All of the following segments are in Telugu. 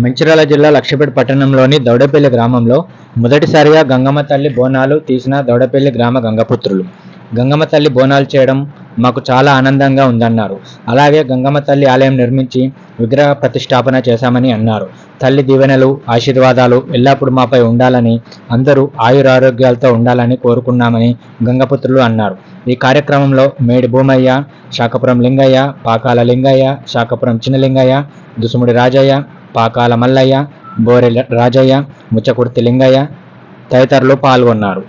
మంచిర్యాల జిల్లా లక్షపేట పట్టణంలోని దౌడపల్లి గ్రామంలో మొదటిసారిగా గంగమ్మ తల్లి బోనాలు తీసిన దౌడపల్లి గ్రామ గంగపుత్రులు. గంగమ్మ తల్లి బోనాలు చేయడం మాకు చాలా ఆనందంగా ఉందన్నారు. అలాగే గంగమ్మ తల్లి ఆలయం నిర్మించి విగ్రహ ప్రతిష్టాపన చేశామని అన్నారు. తల్లి దీవెనలు ఆశీర్వాదాలు ఎల్లప్పుడూ మాపై ఉండాలని అందరూ ఆయురారోగ్యాలతో ఉండాలని కోరుకున్నామని గంగపుత్రులు అన్నారు. ఈ కార్యక్రమంలో మేడి భూమయ్య శాఖపురం లింగయ్య పాకాల లింగయ్య శాఖపురం చిన్నలింగయ్య దుసుముడి రాజయ్య పాకాల మల్లయ్య బోరె రాజయ్య ముచ్చకుర్తి లింగయ్య తదితరులు పాల్గొన్నారు.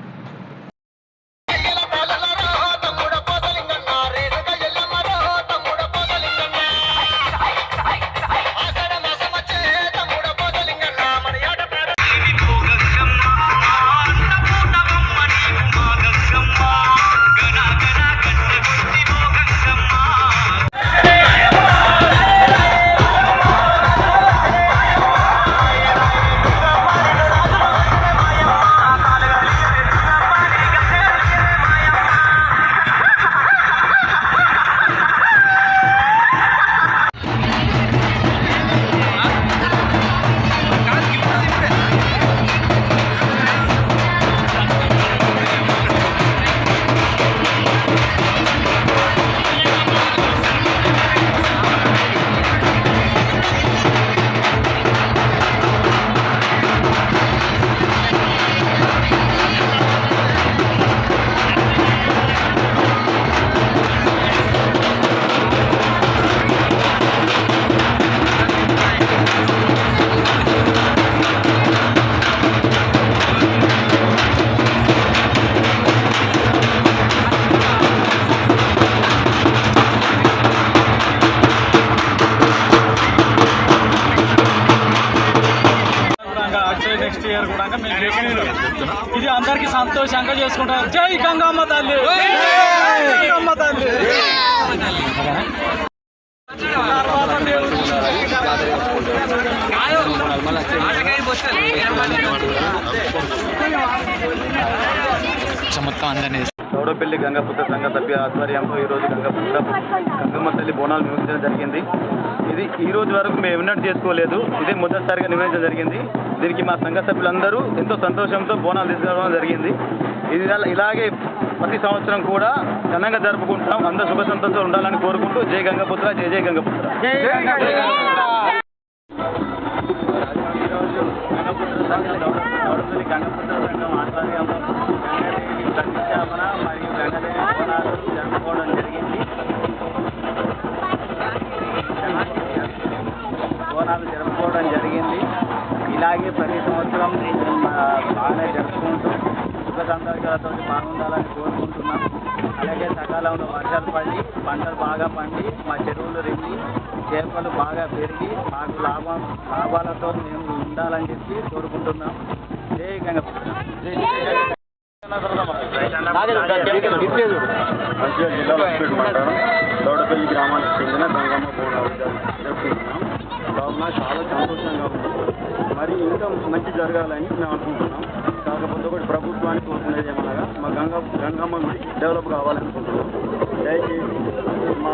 నెక్స్ట్ ఇయర్ కూడా మేము చేసుకుంటాం ఇది అందరికి సంతోషంగా చేసుకుంటాం జై గంగమ్మ తల్లి! గంగమ్మ తల్లి! చమత్కారం దేవుడు అందరినీ చౌడపల్లి గంగాపుత్ర సంఘ సభ్య ఆధ్వర్యంలో ఈరోజు గంగాపుత్ర గంగమ్మ తల్లి బోనాలు నిర్వహించడం జరిగింది. ఇది ఈ రోజు వరకు మేము ఎన్నడూ చేసుకోలేదు. ఇదే మొదటిసారిగా నిర్వహించడం జరిగింది. దీనికి మా సంఘ సభ్యులందరూ ఎంతో సంతోషంతో బోనాలు తీసుకురావడం జరిగింది. ఇది ఇలా- ఇలాగే ప్రతి సంవత్సరం కూడా ఘనంగా జరుపుకుంటాం అందరూ శుభ సంతోషాలు ఉండాలని కోరుకుంటూ జై గంగపుత్ర జై జై గంగపుత్ర. జై గంగపుత్ర. గంగపుత్ర. సంఘం ఆధ్వర్యంలో బోనాలు జరుపుకోవడం జరిగింది. ఇలాగే ప్రతి సంవత్సరం బాగానే జరుపుకుంటూ సుఖ సంతోషాలతో బాగుండాలని కోరుకుంటున్నాం అలాగే సకాలంలో వర్షాలు పడి పంటలు బాగా పండి మా చెరువులు రిండి చేపలు బాగా పెరిగి మాకు లాభం లాభాలతో మేము ఉండాలని చెప్పి కోరుకుంటున్నాం. జై గంగపుత్ర జిల్లా గ్రామానికి చెందిన గంగమ్మ కూడా జరుపుకుంటున్నాం చాలా సంతోషంగా ఉంది. మరి ఇంకా మంచి జరగాలని మేము అనుకుంటున్నాం. కాకపోతే ఒకటి ప్రభుత్వానికి కోరుకునేది ఏమనగా మా గంగా గంగమ్మ గుడి డెవలప్ కావాలనుకుంటున్నాం. దయచేసి మా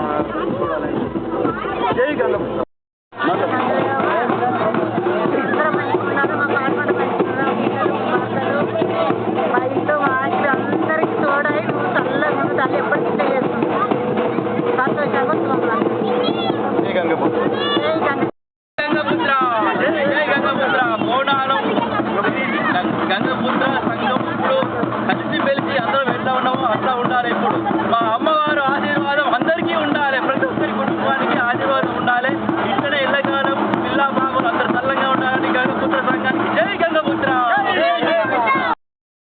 చూడాలని జై గంగమ్మ. మా ఇంట్లో